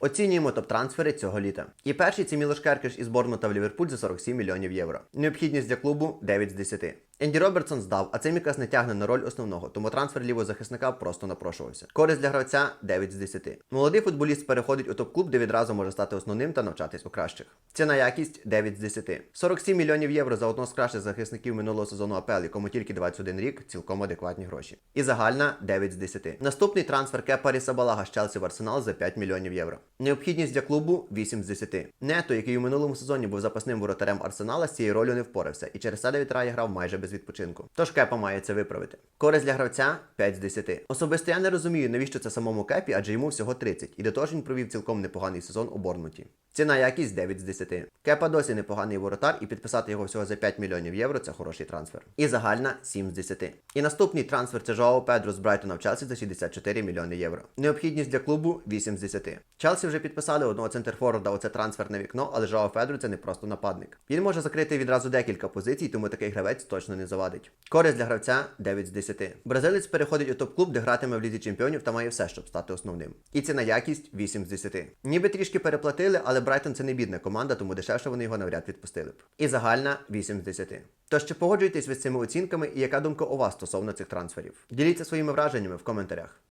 Оцінюємо топ-трансфери цього літа. І перший це Мілош Керкеш із Борнмута в Ліверпуль за 47 мільйонів євро. Необхідність для клубу 9 з 10. Енді Робертсон здав, а цей Мікас не тягне на роль основного, тому трансфер лівого захисника просто напрошувався. Користь для гравця 9 з 10. Молодий футболіст переходить у топ-клуб, де відразу може стати основним та навчатись у кращих. Ціна якість 9 з 10. 47 мільйонів євро за одного з кращих захисників минулого сезону АПЛ, якому тільки 21 рік, цілком адекватні гроші. І загальна 9 з 10. Наступний трансфер Кепа Рісабалага з Челсі в Арсенал за 5 мільйонів євро. Необхідність для клубу 8 з 10. Нето, який у минулому сезоні був запасним воротарем Арсенала, з цією ролью не впорався, і через це Девід Рая грав майже без відпочинку. Тож Кепа має це виправити. Користь для гравця 5 з 10. Особисто я не розумію, навіщо це самому Кепі, адже йому всього 30, і до того ж він провів цілком непоганий сезон у Борнмуті. Ціна якість 9 з 10. Кепа досі непоганий воротар, і підписати його всього за 5 мільйонів євро це хороший трансфер. І загальна 7 з 10. І наступний трансфер це Жоао Педро з Брайтона в Челсі за 64 мільйони євро. Необхідність для клубу 8 з 10. Челсі вже підписали одного центрфорварда у це трансферне вікно, але Жоао Педро це не просто нападник. Він може закрити відразу декілька позицій, тому такий гравець точно не завадить. Користь для гравця 9 з 10. Бразилець переходить у топ-клуб, де гратиме в лізі чемпіонів та має все, щоб стати основним. І ціна якість 8 з 10. Ніби трішки переплатили, але Брайтон це не бідна команда, тому дешевше вони його навряд відпустили б. І загальна 8 з 10. Тож чи погоджуєтесь ви з цими оцінками і яка думка у вас стосовно цих трансферів? Діліться своїми враженнями в коментарях.